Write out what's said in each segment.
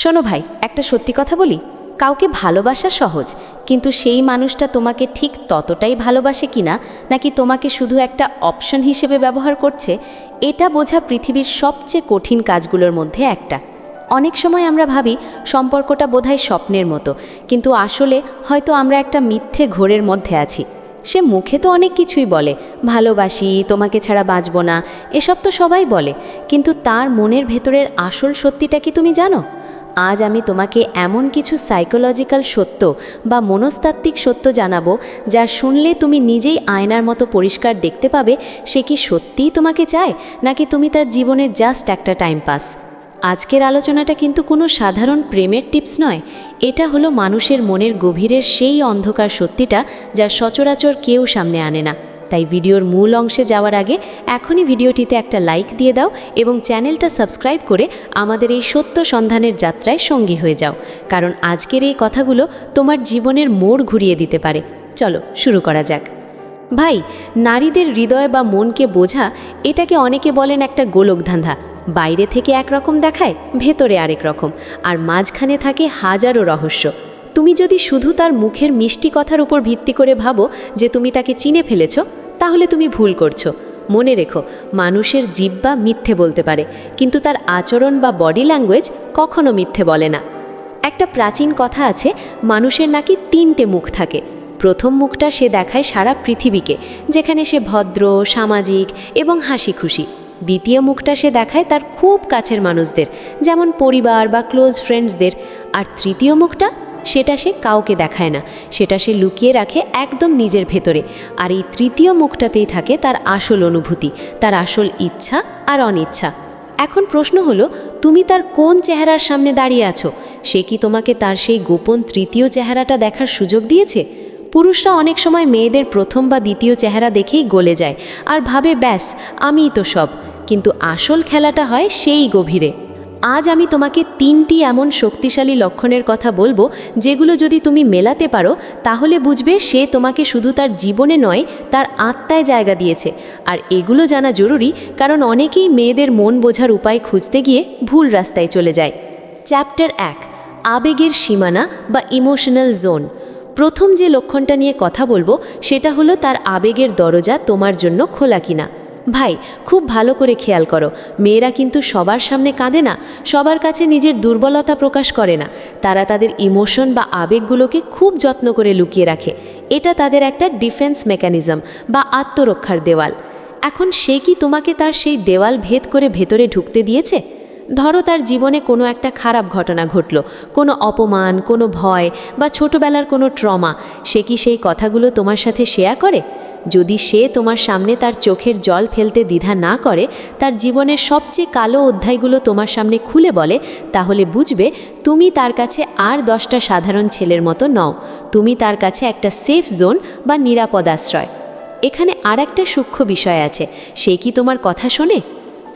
শোনো ভাই, একটা সত্যি কথা বলি। কাউকে ভালোবাসা সহজ, কিন্তু সেই মানুষটা তোমাকে ঠিক ততটাই ভালোবাসে কিনা, নাকি তোমাকে শুধু একটা অপশন হিসেবে ব্যবহার করছে, এটা বোঝা পৃথিবীর সবচেয়ে কঠিন কাজগুলোর মধ্যে একটা। অনেক সময় আমরা ভাবি, সম্পর্কটা বোধহয় স্বপ্নের মতো, কিন্তু আসলে হয়তো আমরা একটা মিথ্যে ঘোরের মধ্যে আছি। সে মুখে তো অনেক কিছুই বলে, ভালোবাসি, তোমাকে ছাড়া বাঁচব না, এসব তো সবাই বলে, কিন্তু তার মনের ভেতরের আসল সত্যিটা কি তুমি জানো? আজ আমি তোমাকে এমন কিছু সাইকোলজিক্যাল সত্য বা মনস্তাত্ত্বিক সত্য জানাব যা শুনলে তুমি নিজেই আয়নার মতো পরিষ্কার দেখতে পাবে সে কি সত্যিই তোমাকে চায়, নাকি তুমি তার জীবনের জাস্ট একটা টাইম পাস আজকের আলোচনাটা কিন্তু কোনো সাধারণ প্রেমের টিপস নয়। এটা হলো মানুষের মনের গভীরের সেই অন্ধকার সত্যিটা যা সচরাচর কেউ সামনে আনে না। তাই ভিডিওর মূল অংশে যাওয়ার আগে এখনই ভিডিওটিতে একটা লাইক দিয়ে দাও এবং চ্যানেলটা সাবস্ক্রাইব করে আমাদের এই সত্য সন্ধানের যাত্রায় সঙ্গী হয়ে যাও। কারণ আজকের এই কথাগুলো তোমার জীবনের মোড় ঘুরিয়ে দিতে পারে। চলো, শুরু করা যাক। ভাই, নারীদের হৃদয় বা মনকে বোঝা, এটাকে অনেকে বলেন একটা গোলকধান্ধা বাইরে থেকে একরকম দেখায়, ভেতরে আরেক রকম। আর মাঝখানে থাকে হাজারো রহস্য। তুমি যদি শুধু তার মুখের মিষ্টি কথার উপর ভিত্তি করে ভাবো যে তুমি তাকে চিনে ফেলেছ তাহলে তুমি ভুল করছ। মনে রেখো, মানুষের জিব্বা মিথ্যে বলতে পারে, কিন্তু তার আচরণ বা বডি ল্যাঙ্গুয়েজ কখনো মিথ্যে বলে না। একটা প্রাচীন কথা আছে, মানুষের নাকি তিনটে মুখ থাকে। প্রথম মুখটা সে দেখায় সারা পৃথিবীকে, যেখানে সে ভদ্র, সামাজিক এবং হাসি খুশি দ্বিতীয় মুখটা সে দেখায় তার খুব কাছের মানুষদের, যেমন পরিবার বা ক্লোজ ফ্রেন্ডসদের আর তৃতীয় মুখটা সেটা সে কাউকে দেখায় না। সেটা সে লুকিয়ে রাখে একদম নিজের ভেতরে। আর এই তৃতীয় মুখটাতেই থাকে তার আসল অনুভূতি, তার আসল ইচ্ছা আর অনিচ্ছা। এখন প্রশ্ন হলো, তুমি তার কোন চেহারার সামনে দাঁড়িয়ে আছো? সে কি তোমাকে তার সেই গোপন তৃতীয় চেহারাটা দেখার সুযোগ দিয়েছে? পুরুষরা অনেক সময় মেয়েদের প্রথম বা দ্বিতীয় চেহারা দেখেই গলে যায় আর ভাবে, ব্যাস, আমিই তো সব। কিন্তু আসল খেলাটা হয় সেই গভীরে। আজ আমি তোমাকে তিনটি এমন শক্তিশালী লক্ষণের কথা বলব, যেগুলো যদি তুমি মেলাতে পারো, তাহলে বুঝবে সে তোমাকে শুধু তার জীবনে নয়, তার আত্মায় জায়গা দিয়েছে। আর এগুলো জানা জরুরি, কারণ অনেকেই মেয়েদের মন বোঝার উপায় খুঁজতে গিয়ে ভুল রাস্তায় চলে যায়। চ্যাপ্টার এক, আবেগের সীমানা বা ইমোশনাল জোন। প্রথম যে লক্ষণটা নিয়ে কথা বলব, সেটা হলো তার আবেগের দরজা তোমার জন্য খোলা কিনা। ভাই, খুব ভালো করে খেয়াল করো। মেয়েরা কিন্তু সবার সামনে কাঁদে না, সবার কাছে নিজের দুর্বলতা প্রকাশ করে না। তারা তাদের ইমোশন বা আবেগগুলোকে খুব যত্ন করে লুকিয়ে রাখে। এটা তাদের একটা ডিফেন্স মেকানিজম বা আত্মরক্ষার দেওয়াল। এখন সে কি তোমাকে তার সেই দেওয়াল ভেদ করে ভেতরে ঢুকতে দিয়েছে? ধরো তার জীবনে কোনো একটা খারাপ ঘটনা ঘটল, কোনো অপমান, কোনো ভয় বা ছোটবেলার কোনো ট্রমা। সে কি সেই কথাগুলো তোমার সাথে শেয়ার করে? যদি সে তোমার সামনে তার চোখের জল ফেলতে দ্বিধা না করে, তার জীবনের সবচেয়ে কালো অধ্যায়গুলো তোমার সামনে খুলে বলে, তাহলে বুঝবে তুমি তার কাছে আর দশটা সাধারণ ছেলের মতো নও। তুমি তার কাছে একটা সেফ জোন বা নিরাপদ আশ্রয়। এখানে আর একটা সূক্ষ্ম বিষয় আছে। সে কি তোমার কথা শোনে?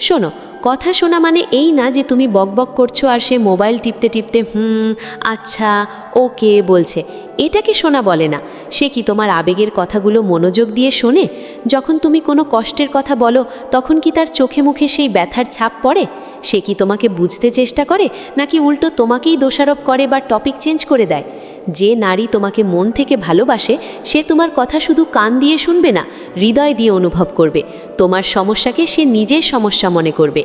শোনো, কথা শোনা মানে এই না যে তুমি বকবক করছ আর সে মোবাইল টিপতে টিপতে, হুম আচ্ছা ওকে বলছে। এটাকে শোনা বলে না। সে কি তোমার আবেগের কথাগুলো মনোযোগ দিয়ে শোনে? যখন তুমি কোনো কষ্টের কথা বলো, তখন কি তার চোখে মুখে সেই ব্যথার ছাপ পড়ে? সে কি তোমাকে বুঝতে চেষ্টা করে, নাকি উল্টো তোমাকেই দোষারোপ করে বা টপিক চেঞ্জ করে দেয়? যে নারী তোমাকে মন থেকে ভালোবাসে, সে তোমার কথা শুধু কান দিয়ে শুনবে না, হৃদয় দিয়ে অনুভব করবে। তোমার সমস্যাকে সে নিজের সমস্যা মনে করবে।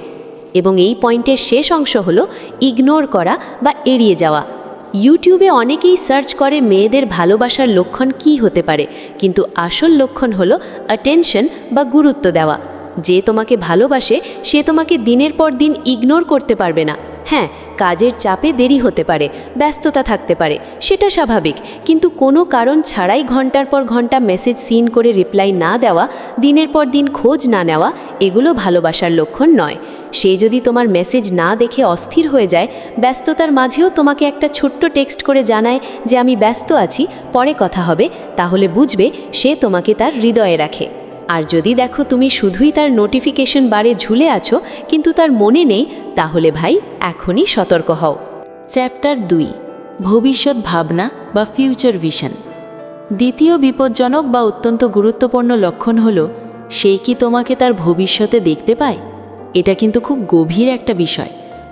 এবং এই পয়েন্টের শেষ অংশ হলো ইগনোর করা বা এড়িয়ে যাওয়া। ইউটিউবে অনেকেই সার্চ করে মেয়েদের ভালোবাসার লক্ষণ কি হতে পারে, কিন্তু আসল লক্ষণ হলো অ্যাটেনশন বা গুরুত্ব দেওয়া। যে তোমাকে ভালোবাসে, সে তোমাকে দিনের পর দিন ইগনোর করতে পারবে না। হ্যাঁ কাজের চাপে দেরি হতে পারে, ব্যস্ততা থাকতে পারে, সেটা স্বাভাবিক। কিন্তু কোনো কারণ ছাড়াই ঘণ্টার পর ঘণ্টা মেসেজ সিন করে রিপ্লাই না দেওয়া, দিনের পর দিন খোঁজ না নেওয়া, এগুলো ভালোবাসার লক্ষণ নয়। সে যদি তোমার মেসেজ না দেখে অস্থির হয়ে যায়, ব্যস্ততার মাঝেও তোমাকে একটা ছোট্ট টেক্সট করে জানায় যে, আমি ব্যস্ত আছি, পরে কথা হবে। তাহলে বুঝবে সে তোমাকে তার হৃদয়ে রাখে। আর যদি দেখো তুমি শুধুই তার নোটিফিকেশন বারে ঝুলে আছো, কিন্তু তার মনে নেই, তাহলে ভাই, এখনই সতর্ক হও। চ্যাপ্টার দুই, ভবিষ্যৎ ভাবনা বা ফিউচার ভিশন দ্বিতীয় বিপজ্জনক বা অত্যন্ত গুরুত্বপূর্ণ লক্ষণ হল, সে কি তোমাকে তার ভবিষ্যতে দেখতে পায়? এটা কিন্তু খুব গভীর একটা বিষয়।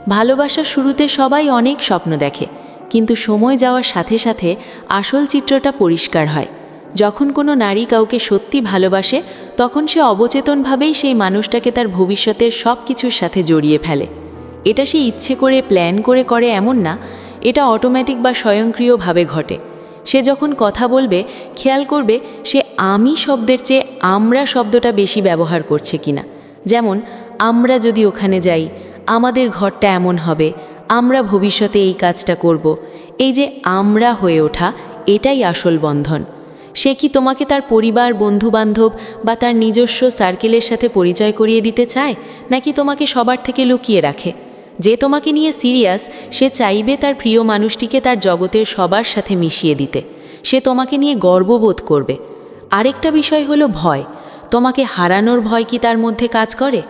ভালোবাসার শুরুতে সবাই অনেক স্বপ্ন দেখে, কিন্তু সময় যাওয়ার সাথে সাথে আসল চিত্রটা পরিষ্কার হয়। যখন কোনো নারী কাউকে সত্যি ভালোবাসে, তখন সে অবচেতনভাবেই সেই মানুষটাকে তার ভবিষ্যতের সব কিছুর সাথে জড়িয়ে ফেলে। এটা সে ইচ্ছে করে, প্ল্যান করে করে এমন না, এটা অটোমেটিক বা স্বয়ংক্রিয়ভাবে ঘটে। সে যখন কথা বলবে, খেয়াল করবে সে আমি শব্দের চেয়ে আমরা শব্দটা বেশি ব্যবহার করছে কিনা। যেমন, আমরা যদি ওখানে যাই, আমাদের ঘরটা এমন হবে, আমরা ভবিষ্যতে এই কাজটা করব। এই যে আমরা হয়ে ওঠা, এটাই আসল বন্ধন। সে কি তোমাকে তার পরিবার, বন্ধুবান্ধব বা তার নিজস্ব সার্কেলের সাথে পরিচয় করিয়ে দিতে চায়? নাকি তোমাকে সবার থেকে লুকিয়ে রাখে? যে তোমাকে নিয়ে সিরিয়াস সে চাইবে তার প্রিয় মানুষটিকে তার জগতের সবার সাথে মিশিয়ে দিতে। সে তোমাকে নিয়ে গর্ববোধ করবে। আরেকটা বিষয় হলো ভয়। তোমাকে হারানোর ভয় কি তার মধ্যে কাজ করে?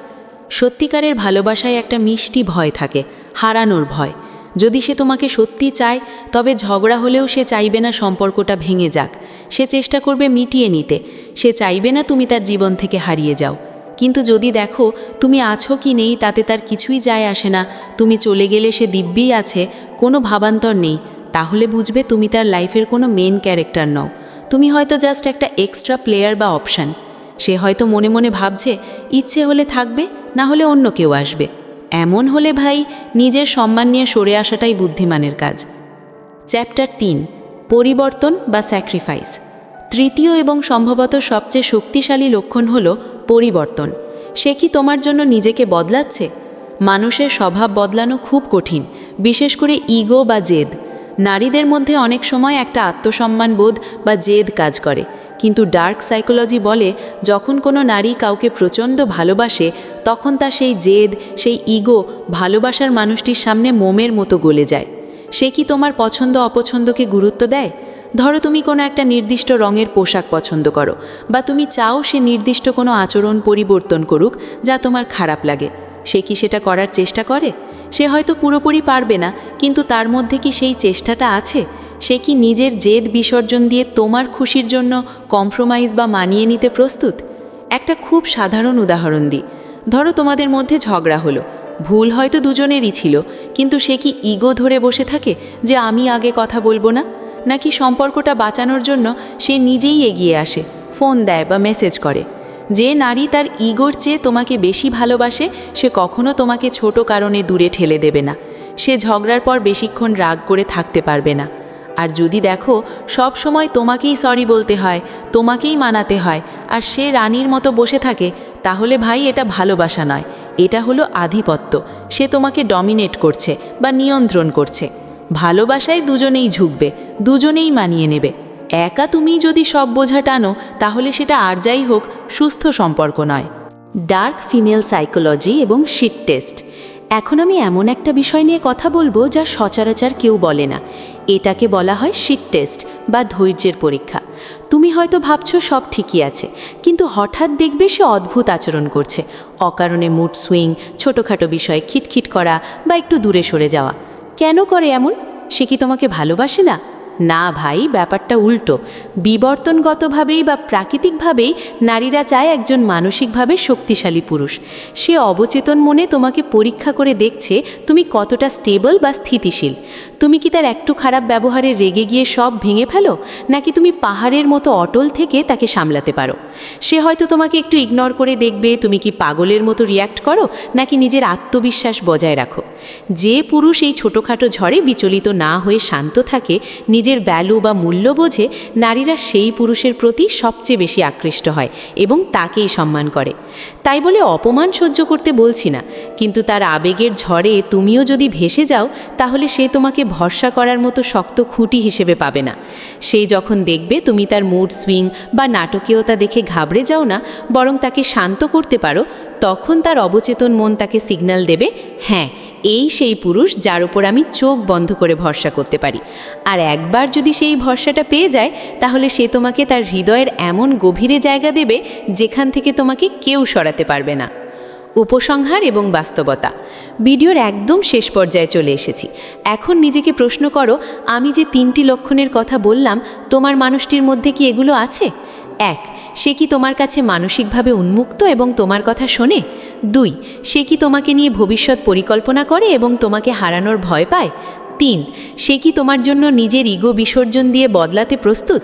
সত্যিকারের ভালোবাসায় একটা মিষ্টি ভয় থাকে, হারানোর ভয়। যদি সে তোমাকে সত্যি চায়, তবে ঝগড়া হলেও সে চাইবে না সম্পর্কটা ভেঙে যাক। সে চেষ্টা করবে মিটিয়ে নিতে। সে চাইবে না তুমি তার জীবন থেকে হারিয়ে যাও। কিন্তু যদি দেখো তুমি আছো কি নেই, তাতে তার কিছুই যায় আসে না। তুমি চলে গেলে সে দিব্যি আছে, কোনো ভাবান্তর নেই। তাহলে বুঝবে তুমি তার লাইফের কোনো মেন ক্যারেক্টার নও। তুমি হয়তো জাস্ট একটা এক্সট্রা প্লেয়ার বা অপশান সে হয়তো মনে মনে ভাবছে, ইচ্ছে হলে থাকবে, না হলে অন্য কেউ আসবে। এমন হলে ভাই, নিজের সম্মান নিয়ে সরে আসাটাই বুদ্ধিমানের কাজ। চ্যাপ্টার তিন। পরিবর্তন বা স্যাক্রিফাইস তৃতীয় এবং সম্ভবত সবচেয়ে শক্তিশালী লক্ষণ হল পরিবর্তন। সে কি তোমার জন্য নিজেকে বদলাচ্ছে? মানুষের স্বভাব বদলানো খুব কঠিন, বিশেষ করে ইগো বা জেদ। নারীদের মধ্যে অনেক সময় একটা আত্মসম্মান বোধ বা জেদ কাজ করে, কিন্তু ডার্ক সাইকোলজি বলে যখন কোনো নারী কাউকে প্রচণ্ড ভালোবাসে, তখন তার সেই জেদ, সেই ইগো ভালোবাসার মানুষটির সামনে মোমের মতো গলে যায়। সে কি তোমার পছন্দ অপছন্দকে গুরুত্ব দেয়? ধরো তুমি কোনো একটা নির্দিষ্ট রঙের পোশাক পছন্দ করো, বা তুমি চাও সে নির্দিষ্ট কোনো আচরণ পরিবর্তন করুক যা তোমার খারাপ লাগে। সে কি সেটা করার চেষ্টা করে? সে হয়তো পুরোপুরি পারবে না, কিন্তু তার মধ্যে কি সেই চেষ্টাটা আছে? সে কি নিজের জেদ বিসর্জন দিয়ে তোমার খুশির জন্য কম্প্রোমাইজ বা মানিয়ে নিতে প্রস্তুত? একটা খুব সাধারণ উদাহরণ দিই। ধরো তোমাদের মধ্যে ঝগড়া হলো ভুল হয়তো দুজনেরই ছিল, কিন্তু সে কি ইগো ধরে বসে থাকে যে আমি আগে কথা বলব না? নাকি সম্পর্কটা বাঁচানোর জন্য সে নিজেই এগিয়ে আসে, ফোন দেয় বা মেসেজ করে? যে নারী তার ইগোর চেয়ে তোমাকে বেশি ভালোবাসে, সে কখনো তোমাকে ছোট কারণে দূরে ঠেলে দেবে না। সে ঝগড়ার পর বেশিক্ষণ রাগ করে থাকতে পারবে না। আর যদি দেখো, সব সময় তোমাকেই সরি বলতে হয়, তোমাকেই মানাতে হয়, আর সে রানীর মতো বসে থাকে, তাহলে ভাই এটা ভালোবাসা নয়। এটা হলো আধিপত্য। সে তোমাকে ডমিনেট করছে বা নিয়ন্ত্রণ করছে। ভালোবাসায় দুজনেই ঝুঁকবে, দুজনেই মানিয়ে নেবে। একা তুমি যদি সব বোঝা টানো, তাহলে সেটা আর যাই হোক, সুস্থ সম্পর্ক নয়। ডার্ক ফিমেল সাইকোলজি এবং শিট টেস্ট এখন আমি এমন একটা বিষয় নিয়ে কথা বলব যা সচরাচর কেউ বলে না। এটাকে বলা হয় শিট টেস্ট বা ধৈর্যের পরীক্ষা। তুমি হয়তো ভাবছ সব ঠিকই আছে, কিন্তু হঠাৎ দেখবে সে অদ্ভুত আচরণ করছে। অকারণে মুড সুইং ছোটোখাটো বিষয়ে খিটখিট করা বা একটু দূরে সরে যাওয়া। কেন করে এমন? সে কি তোমাকে ভালোবাসে না? না ভাই, ব্যাপারটা উল্টো। বিবর্তনগতভাবেই বা প্রাকৃতিকভাবেই নারীরা চায় একজন মানসিকভাবে শক্তিশালী পুরুষ। সে অবচেতন মনে তোমাকে পরীক্ষা করে দেখছে তুমি কতটা স্টেবল বা স্থিতিশীল। তুমি কি তার একটু খারাপ ব্যবহারে রেগে গিয়ে সব ভেঙে ফেলো? নাকি তুমি পাহাড়ের মতো অটল থেকে তাকে সামলাতে পারো? সে হয়তো তোমাকে একটু ইগনোর করে দেখবে, তুমি কি পাগলের মতো রিয়্যাক্ট করো? নাকি নিজের আত্মবিশ্বাস বজায় রাখো? যে পুরুষ এই ছোটোখাটো ঝড়ে বিচলিত না হয়ে শান্ত থাকে, নিজের ভ্যালু বা মূল্য বোঝে, নারীরা সেই পুরুষের প্রতি সবচেয়ে বেশি আকৃষ্ট হয় এবং তাকেই সম্মান করে। তাই বলে অপমান সহ্য করতে বলছি না, কিন্তু তার আবেগের ঝড়ে তুমিও যদি ভেসে যাও, তাহলে সে তোমাকে ভরসা করার মতো শক্ত খুঁটি হিসেবে পাবে না। সেই যখন দেখবে তুমি তার মুড সুইং বা নাটকীয়তা দেখে ঘাবড়ে যাও না, বরং তাকে শান্ত করতে পারো, তখন তার অবচেতন মন তাকে সিগন্যাল দেবে হ্যাঁ এই সেই পুরুষ যার উপর আমি চোখ বন্ধ করে ভরসা করতে পারি। আর একবার যদি সেই ভরসাটা পেয়ে যায়, তাহলে সে তোমাকে তার হৃদয়ের এমন গভীরে জায়গা দেবে, যেখান থেকে তোমাকে কেউ সরাতে পারবে না। উপসংহার এবং বাস্তবতা। ভিডিওর একদম শেষ পর্যায়ে চলে এসেছি। এখন নিজেকে প্রশ্ন করো, আমি যে তিনটি লক্ষণের কথা বললাম, তোমার মানুষটির মধ্যে কি এগুলো আছে? এক, সে কি তোমার কাছে মানসিকভাবে উন্মুক্ত এবং তোমার কথা শোনে? দুই, সে কি তোমাকে নিয়ে ভবিষ্যৎ পরিকল্পনা করে এবং তোমাকে হারানোর ভয় পায়? তিন, সে কি তোমার জন্য নিজের ইগো বিসর্জন দিয়ে বদলাতে প্রস্তুত?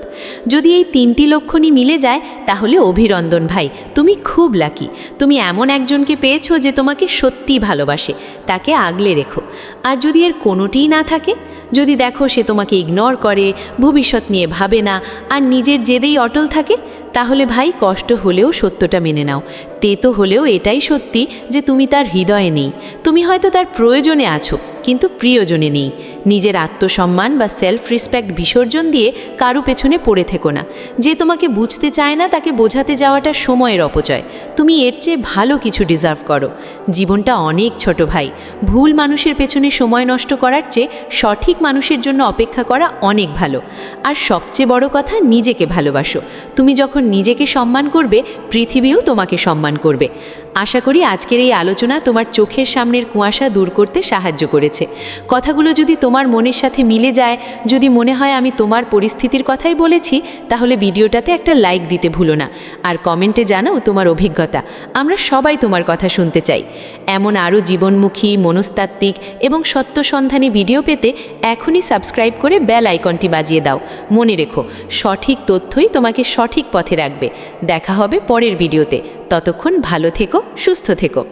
যদি এই তিনটি লক্ষণই মিলে যায়, তাহলে অভিনন্দন ভাই, তুমি খুব লাকি তুমি এমন একজনকে পেয়েছ যে তোমাকে সত্যিই ভালোবাসে, তাকে আগলে রেখো। আর যদি এর কোনোটিই না থাকে? যদি দেখো সে তোমাকে ইগনোর করে, ভবিষ্যৎ নিয়ে ভাবে না, আর নিজের জেদেই অটল থাকে, তাহলে ভাই কষ্ট হলেও সত্যটা মেনে নাও। তেতো হলেও এটাই সত্যি যে তুমি তার হৃদয়ে নেই। তুমি হয়তো তার প্রয়োজনে আছো কিন্তু প্রিয়জনে নেই। নিজের আত্মসম্মান বা সেলফ রেসপেক্ট বিসর্জন দিয়ে কারও পেছনে পড়ে থেকো না। যে তোমাকে বুঝতে চায় না, তাকে বোঝাতে যাওয়াটা সময়ের অপচয়। তুমি এর চেয়ে ভালো কিছু ডিজার্ভ করো। জীবনটা অনেক ছোট ভাই। ভুল মানুষের পেছনে সময় নষ্ট করার চেয়ে সঠিক মানুষের জন্য অপেক্ষা করা অনেক ভালো। আর সবচেয়ে বড় কথা, নিজেকে ভালোবাসো। তুমি যখন নিজেকে সম্মান করবে, পৃথিবীও তোমাকে সম্মান করবে। আশা করি আজকের এই আলোচনা তোমার চোখের সামনের কুয়াশা দূর করতে সাহায্য করেছে। কথাগুলো যদি তোমার মনের সাথে মিলে যায়। যদি মনে হয় আমি তোমার পরিস্থিতির কথাই বলেছি, তাহলে ভিডিওটাতে একটা লাইক দিতে ভুলো না। আর কমেন্টে জানাও তোমার অভিজ্ঞতা। আমরা সবাই তোমার কথা শুনতে চাই। এমন আরও জীবনমুখী, মনস্তাত্ত্বিক এবং সত্য সত্যসন্ধানী ভিডিও পেতে এখনই সাবস্ক্রাইব করে বেল আইকনটি বাজিয়ে দাও। মনে রেখো, সঠিক তথ্যই তোমাকে সঠিক পথে রাখবে। দেখা হবে পরের ভিডিওতে। ততক্ষণ ভালো থেকো, সুস্থ থেকো।